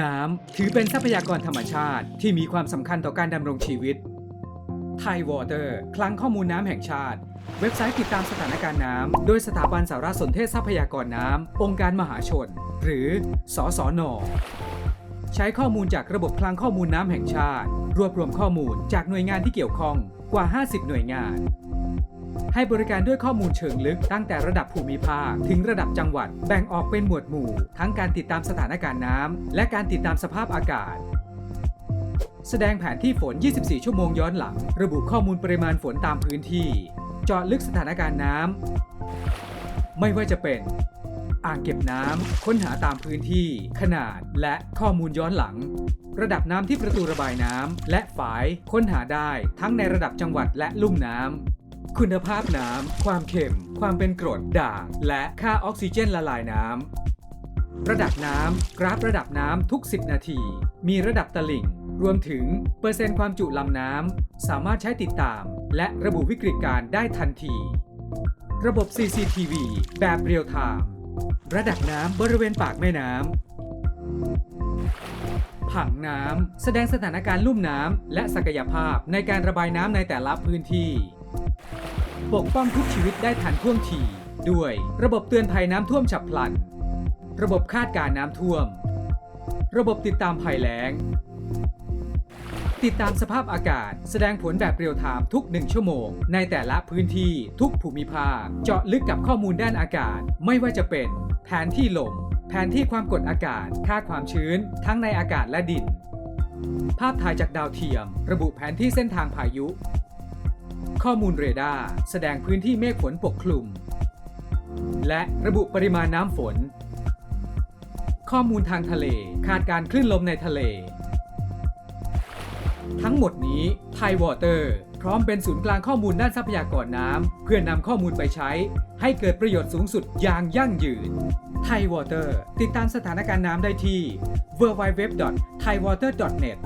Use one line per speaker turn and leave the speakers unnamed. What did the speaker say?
น้ำถือเป็นทรัพยากรธรรมชาติที่มีความสำคัญต่อการดำรงชีวิต ไทยวอเตอร์คลังข้อมูลน้ำแห่งชาติ เว็บไซต์ติดตามสถานการณ์น้ำ โดยสถาบันสารสนเทศทรัพยากรน้ำ องค์การมหาชน หรือ สสน ใช้ข้อมูลจากระบบคลังข้อมูลน้ำแห่งชาติ รวบรวมข้อมูลจากหน่วยงานที่เกี่ยวข้องกว่า 50 หน่วยงาน ให้บริการด้วยข้อมูลเชิงลึกตั้งแต่ระดับภูมิภาค ถึงระดับจังหวัด แบ่งออกเป็นหมวดหมู่ ทั้งการติดตามสถานการณ์น้ำและการติดตามสภาพอากาศแสดงแผนที่ฝน 24 ชั่วโมงย้อนหลัง ระบุข้อมูลปริมาณฝนตามพื้นที่ เจาะลึกสถานการณ์น้ำ ไม่ว่าจะเป็น อ่างเก็บน้ำ ค้นหาตามพื้นที่ ขนาด และข้อมูลย้อนหลัง ระดับน้ำที่ประตูระบายน้ำ และฝาย ค้นหาได้ทั้งในระดับจังหวัดและลุ่มน้ำ คุณภาพน้ำ ความเค็ม ความเป็นกรดด่าง และค่าออกซิเจนละลายน้ำ ระดับน้ำ กราฟระดับน้ำทุก 10 นาที มีระดับตลิ่ง รวมถึงเปอร์เซ็นต์ความจุลำน้ำ สามารถใช้ติดตาม และระบุวิกฤตการณ์ได้ทันที ระบบ CCTV แบบเรียลไทม์ ระดับน้ำบริเวณปากแม่น้ำ ผังน้ำ แสดงสถานการณ์ลุ่มน้ำ และศักยภาพในการระบายน้ำในแต่ละพื้นที่ ปกป้องทุกชีวิตได้ทันท่วงที ด้วยระบบเตือนภัยน้ำท่วมฉับพลัน ระบบคาดการณ์น้ำท่วม ระบบติดตามภัยแล้ง ติดตามสภาพอากาศ แสดงผลแบบเรียลไทม์ทุก 1 ชั่วโมง ในแต่ละพื้นที่ทุกภูมิภาค เจาะลึกกับข้อมูลด้านอากาศ ไม่ว่าจะเป็น แผนที่ลม แผนที่ความกดอากาศ ค่าความชื้น ทั้งในอากาศและดิน ภาพถ่ายจากดาวเทียม ระบุแผนที่เส้นทางพายุ ข้อมูลเรดาร์แสดงพื้นที่เมฆฝนปกคลุม และระบุปริมาณน้ำฝน ข้อมูลทางทะเลคาดการคลื่นลมในทะเล ทั้งหมดนี้ไทยวอเตอร์พร้อมเป็นศูนย์กลางข้อมูลด้านทรัพยากรน้ำเพื่อนำข้อมูลไปใช้ ให้เกิดประโยชน์สูงสุดอย่างยั่งยืนไทยวอเตอร์ติดตามสถานการณ์น้ำได้ที่ www.thaiwater.net